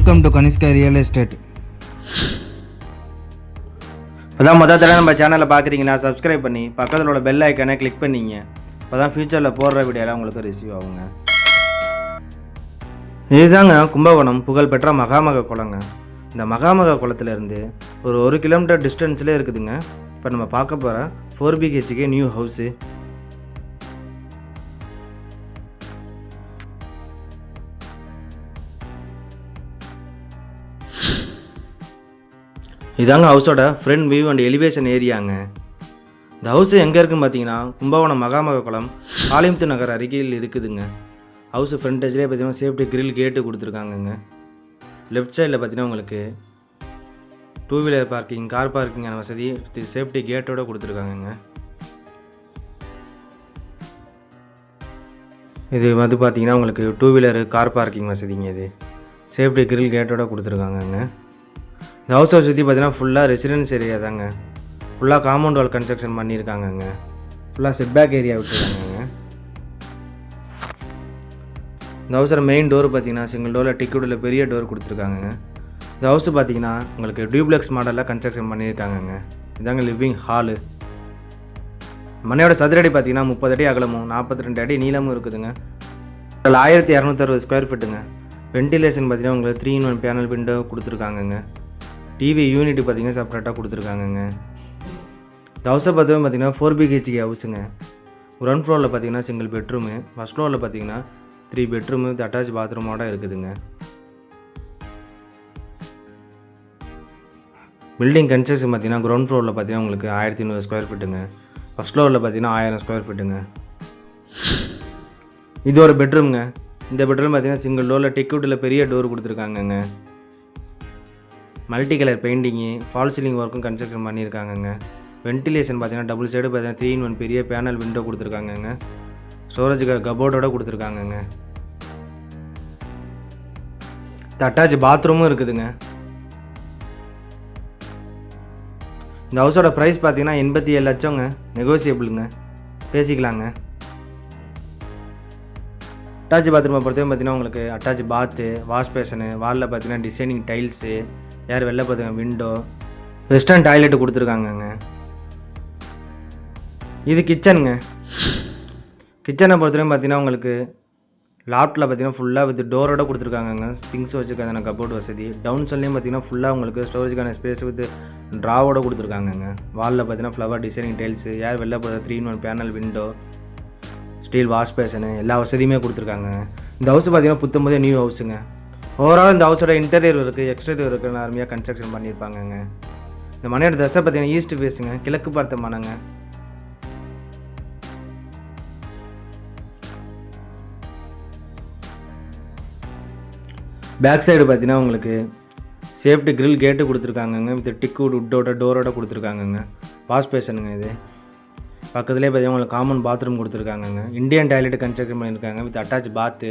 Welcome to Kanishka real estate அதான் மொதல் தடவை நம்ம சேனலை பார்க்குறீங்கன்னா சப்ஸ்கிரைப் பண்ணி பக்கத்தில் உள்ள பெல் ஐக்கானை கிளிக் பண்ணிங்க. அப்போ தான் ஃப்யூச்சரில் போடுற வீடியோலாம் உங்களுக்கு ரிசீவ் ஆகுங்க. இதுதாங்க கும்பகோணம் புகழ்பெற்ற மகாமக குளங்க. இந்த மகாமக குளத்துலேருந்து ஒரு ஒரு கிலோமீட்டர் டிஸ்டன்ஸ்லேயே இருக்குதுங்க. இப்போ நம்ம பார்க்க போகிற ஃபோர் பிஹெச்கே நியூ ஹவுஸு இதாங்க ஹவுஸோட ஃப்ரண்ட் வியூ அண்ட் எலிவேஷன் ஏரியாங்க இந்த ஹவுஸ் எங்கே இருக்குன்னு பார்த்தீங்கன்னா கும்பகோணம் மகாமக குளம் பாலிமுத்து நகர் அருகில் இருக்குதுங்க. ஹவுஸ் ஃப்ரண்டேஜ்லேயே பார்த்தீங்கன்னா சேஃப்டி கிரில் கேட்டு கொடுத்துருக்காங்கங்க. லெஃப்ட் சைடில் பார்த்தீங்கன்னா உங்களுக்கு டூ வீலர் பார்க்கிங் கார் பார்க்கிங்கான வசதி சேஃப்டி கேட்டோட கொடுத்துருக்காங்கங்க. இது வந்து பார்த்தீங்கன்னா உங்களுக்கு டூ வீலர் கார் பார்க்கிங் வசதிங்க இது. சேஃப்டி கிரில் கேட்டோட கொடுத்துருக்காங்கங்க. இந்த ஹவுஸை சுற்றி பார்த்தீங்கன்னா ஃபுல்லாக ரெசிடென்ஸ் ஏரியா தாங்க. ஃபுல்லாக காம்பவுண்ட் வால் கன்ஸ்ட்ரக்ஷன் பண்ணியிருக்காங்கங்க. ஃபுல்லாக செட்பேக் ஏரியா விட்டுருக்காங்கங்க. இந்த ஹவுஸோட மெயின் டோர் பார்த்தீங்கன்னா சிங்கிள் டோரில் டிக்கெட்டில் பெரிய டோர் கொடுத்துருக்காங்க இந்த ஹவுஸ் பார்த்தீங்கன்னா உங்களுக்கு டியூப்ளெக்ஸ் மாடலில் கன்ஸ்ட்ரக்ஷன் பண்ணியிருக்காங்கங்க. இதாங்க லிவிங் ஹாலு மனையோட சதுரடி பார்த்தீங்கன்னா முப்பது அடி அகலமும் நாற்பத்தி ரெண்டு அடி நீளமும் இருக்குதுங்க. அதில் ஆயிரத்தி இரநூத்தறுபது ஸ்கொயர் ஃபீட்டுங்க வென்டிலேஷன் பார்த்தீங்கன்னா உங்களுக்கு three in one panel window கொடுத்துருக்காங்கங்க. TV unit பார்த்தீங்கன்னா செப்பரேட்டாக கொடுத்துருக்காங்கங்க. இந்த ஹவுஸை பார்த்தீங்கன்னா பார்த்தீங்கன்னா ஃபோர் பிஹெச்கே ஹவுஸுங்க கிரவுண்ட் ஃப்ளோரில் பார்த்தீங்கன்னா சிங்கிள் பெட்ரூமு ஃபஸ்ட் ஃப்ளோரில் பார்த்தீங்கன்னா த்ரீ பெட்ரூமு அட்டாச் பாத்ரூமோட இருக்குதுங்க. பில்டிங் கன்ஸ்ட்ரக்ஷன் பார்த்தீங்கன்னா கிரவுண்ட் ஃப்ளோரில் பார்த்தீங்கன்னா உங்களுக்கு ஆயிரத்தி நூறு ஸ்கொயர் ஃபீட்டுங்க ஃபஸ்ட் ஃப்ளோரில் பார்த்தீங்கன்னா ஆயிரம் ஸ்கொயர் ஃபீட்டுங்க இது ஒரு பெட்ரூம்ங்க இந்த பெட்ரூம் பார்த்தீங்கன்னா சிங்கிள் டோரில் டிக்யூட்டில் பெரிய door கொடுத்துருக்காங்கங்க. Multi colour painting fall ceiling ஒர்க்கும் கன்ஸ்ட்ரக்ஷன் பண்ணியிருக்காங்கங்க. வென்டிலேஷன் பார்த்தீங்கன்னா டபுள் சைடு பார்த்தீங்கன்னா த்ரீ இன் ஒன் பெரிய பேனல் விண்டோ கொடுத்துருக்காங்கங்க. ஸ்டோரேஜுக்கு கபோர்டோட கொடுத்துருக்காங்கங்க. அட்டாச் பாத்ரூமும் இருக்குதுங்க. இந்த ஹவுஸோட ப்ரைஸ் பார்த்தீங்கன்னா எண்பத்தி ஏழு லட்சங்க. நெகோசியபிளுங்க பேசிக்கலாங்க. அட்டாச் பாத்ரூமை பொறுத்தவரை பார்த்தீங்கன்னா உங்களுக்கு அட்டாச் பாத்து வாஷ் பேஷனு வாலில் பார்த்தீங்கன்னா டிசைனிங் டைல்ஸு யார் வெளில பார்த்துங்க விண்டோ வெஸ்டர்ன் டாய்லெட் கொடுத்துருக்காங்கங்க. இது கிச்சனுங்க கிச்சனை பொறுத்தவரையும் பார்த்தீங்கன்னா உங்களுக்கு லாப்டில் பார்த்தீங்கன்னா ஃபுல்லாக வித் டோரோட கொடுத்துருக்காங்கங்க. திங்ஸ் வச்சுருக்காங்க கபோர்ட் வசதி. டவுன் சொல்லியும் பார்த்தீங்கன்னா ஃபுல்லாக உங்களுக்கு ஸ்டோரேஜுக்கான ஸ்பேஸ் வித் ட்ராவோட கொடுத்துருக்காங்கங்க. வாலில் பார்த்தீங்கன்னா ஃப்ளவர் டிசைனிங் டைல்ஸு யார் வெளில போகிற three one panel window steel wash basin எல்லா வசதியுமே கொடுத்துருக்காங்க. இந்த ஹவுஸ் பார்த்தீங்கன்னா புத்தம்போதே நியூ ஹவுஸுங்க ஓவரால் இந்த ஹவுஸோட இன்டீரியர் இருக்குது எக்ஸ்டீரியர் இருக்குன்னு அருமையாக கன்ஸ்ட்ரக்ஷன் பண்ணியிருப்பாங்கங்க. இந்த மனையோட தசை பார்த்தீங்கன்னா ஈஸ்ட் ஃபேஸுங்க கிழக்கு பார்த்த மனங்க. பேக் சைடு பார்த்தீங்கன்னா உங்களுக்கு சேஃப்டி கிரில் கேட்டு கொடுத்துருக்காங்கங்க வித் டிக்கூட் உட்டோட டோரோட கொடுத்துருக்காங்கங்க. வாஷ் பேஷனுங்க இது. பக்கத்துலேயே பார்த்தீங்கன்னா உங்களுக்கு காமன் பாத்ரூம் கொடுத்துருக்காங்கங்க. இந்தியன் டாய்லெட் கன்ஸ்ட்ரக்ஷன் பண்ணியிருக்காங்க வித் அட்டாச் பாத்து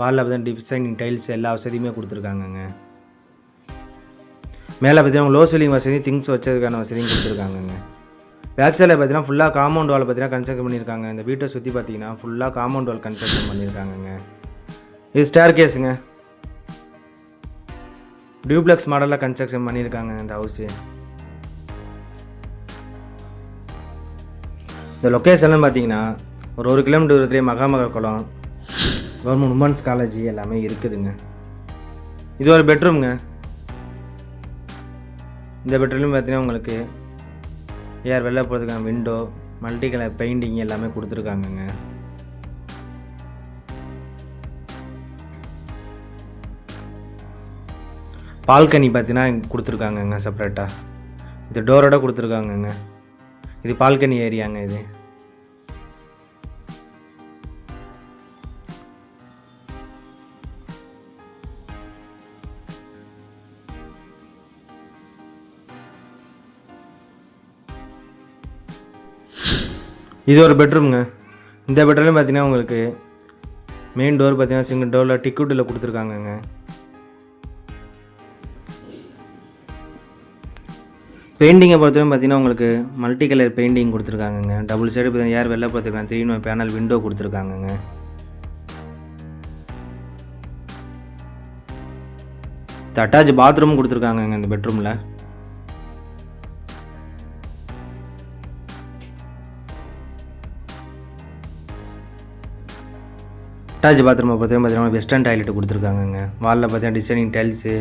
வாலில் பார்த்தீங்கன்னா டிசைனிங் டைல்ஸ் எல்லா வசதியுமே கொடுத்துருக்காங்கங்க. மேலே பார்த்தீங்கன்னா லோ சீலிங் வசதி திங்ஸ் வச்சதுக்கான வசதியும் கொடுத்துருக்காங்கங்க. பேக் சைடில் பார்த்தீங்கன்னா ஃபுல்லாக காம்பவுண்ட் வால் பார்த்தீங்கன்னா கன்ஸ்ட்ரக்ஷன் பண்ணியிருக்காங்க. இந்த வீட்டை சுற்றி பார்த்தீங்கன்னா ஃபுல்லாக காம்பவுண்ட் வால் கன்ஸ்ட்ரக்ஷன் பண்ணியிருக்காங்கங்க. இது ஸ்டேர் கேஸுங்க டியூப்ளெக்ஸ் மாடலில் கன்ஸ்ட்ரக்ஷன் பண்ணியிருக்காங்க இந்த ஹவுஸு இந்த லொக்கேஷன்லாம் பார்த்தீங்கன்னா ஒரு ஒரு கிலோமீட்டர் தூரத்துலேயே மகாமக குளம் கவர்மெண்ட் உமன்ஸ் காலேஜ் எல்லாமே இருக்குதுங்க. இது ஒரு பெட்ரூம்ங்க இந்த பெட்ரூம்லேயும் பார்த்தீங்கன்னா உங்களுக்கு ஏர் வெளில போகிறதுக்கான விண்டோ மல்டி கலர் பெயிண்டிங் எல்லாமே கொடுத்துருக்காங்கங்க. பால்கனி பார்த்தீங்கன்னா கொடுத்துருக்காங்கங்க செப்பரேட்டாக இது டோரோட கொடுத்துருக்காங்கங்க. இது பால்கனி ஏரியாங்க இது. இது ஒரு பெட்ரூம்ங்க. இந்த பெட்ரூம்லேயும் பார்த்தீங்கன்னா உங்களுக்கு மெயின் டோர் பார்த்தீங்கன்னா சிங்கிள் டோரில் டிக்கெட்டில் கொடுத்துருக்காங்கங்க. பெயிண்டிங்கை பொறுத்தவரை பார்த்தீங்கன்னா உங்களுக்கு மல்டி கலர் பெயிண்டிங் கொடுத்துருக்காங்கங்க. டபுள் சைடு பார்த்தீங்கன்னா ஏர் வெளில பார்த்துருக்காங்க த்ரீ பேனல் விண்டோ கொடுத்துருக்காங்கங்க. அட்டாச் பாத்ரூமும் கொடுத்துருக்காங்கங்க இந்த பெட்ரூமில். அட்டாச் பாத்ரூமை பார்த்தீங்கன்னா பார்த்தீங்கன்னா வெஸ்டர்ன் டாய்லெட் கொடுத்துருக்காங்கங்க. வாலில் பார்த்தீங்கன்னா டிசைனிங் டைல்ஸு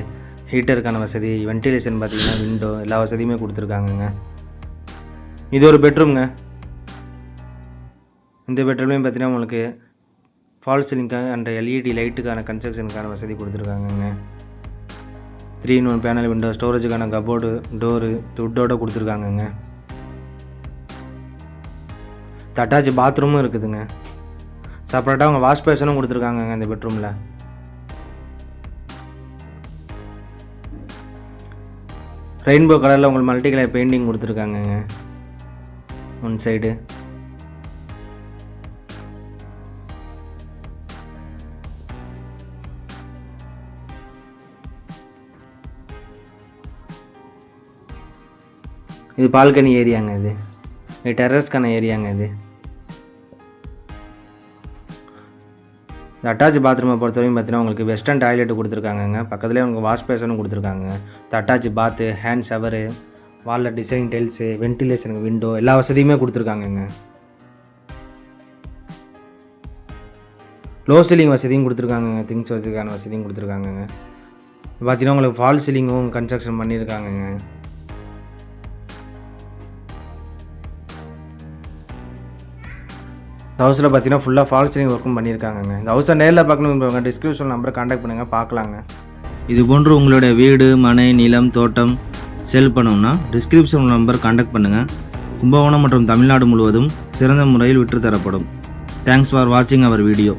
ஹீட்டருக்கான வசதி வென்டிலேஷன் பார்த்தீங்கன்னா விண்டோ எல்லா வசதியுமே கொடுத்துருக்காங்கங்க. இது ஒரு பெட்ரூம்ங்க இந்த பெட்ரூம்லேயும் பார்த்தீங்கன்னா உங்களுக்கு ஃபால் சீலிங்காக அண்ட் எல்இடி லைட்டுக்கான கன்ஸ்ட்ரக்ஷனுக்கான வசதி கொடுத்துருக்காங்கங்க. Three in one panel window ஸ்டோரேஜுக்கான cupboard door துட்டோட கொடுத்துருக்காங்கங்க. அட்டாச் பாத்ரூமும் இருக்குதுங்க. செப்பரேட்டாக அவங்க வாஷ் பேஷனும் கொடுத்துருக்காங்கங்க இந்த பெட்ரூமில் ரெயின்போ கலரில் உங்களுக்கு multi colour painting கொடுத்துருக்காங்கங்க. One side. இது பால்கனி ஏரியாங்க இது. இது டெரஸ்க்கான ஏரியாங்க இது. இந்த அட்டாச் பாத்ரூமை பொறுத்தவரைக்கும் பார்த்தீங்கன்னா உங்களுக்கு வெஸ்டர்ன் டாய்லெட் கொடுத்துருக்காங்கங்க. பக்கத்துலேயே உங்களுக்கு வாஷ் பேஷனும் கொடுத்துருக்காங்க. இந்த அட்டாச் பாத்து ஹேண்ட் ஷவரு வாலில் டிசைன் டைல்ஸு வென்டிலேஷனுக்கு விண்டோ எல்லா வசதியுமே கொடுத்துருக்காங்கங்க. லோ சீலிங் வசதியும் கொடுத்துருக்காங்கங்க. திங்ஸ் வசதிக்கான வசதியும் கொடுத்துருக்காங்கங்க. பார்த்தீங்கன்னா உங்களுக்கு ஃபால் சீலிங்கும் கன்ஸ்ட்ரக்ஷன் பண்ணியிருக்காங்கங்க. இந்த ஹவுஸில் பார்த்தீங்கன்னா ஃபுல்லாக ஃபால் ஒர்க்கும் பண்ணியிருக்காங்க இந்த ஹவுஸை நேரில் பார்க்கணும் டிஸ்கிரிப்ஷன் நம்பரை காண்டாக்ட் பண்ணுங்கள் பார்க்கலாங்க. இது போன்று உங்களுடைய வீடு மனை நிலம் தோட்டம் செல் பண்ணணும்னா டிஸ்கிரிப்ஷன் நம்பர் காண்டாக்ட் பண்ணுங்கள் கும்பகோணம் மற்றும் தமிழ்நாடு முழுவதும் சிறந்த முறையில் விற்று தரப்படும் தேங்க்ஸ் ஃபார் வாட்சிங் அவர் வீடியோ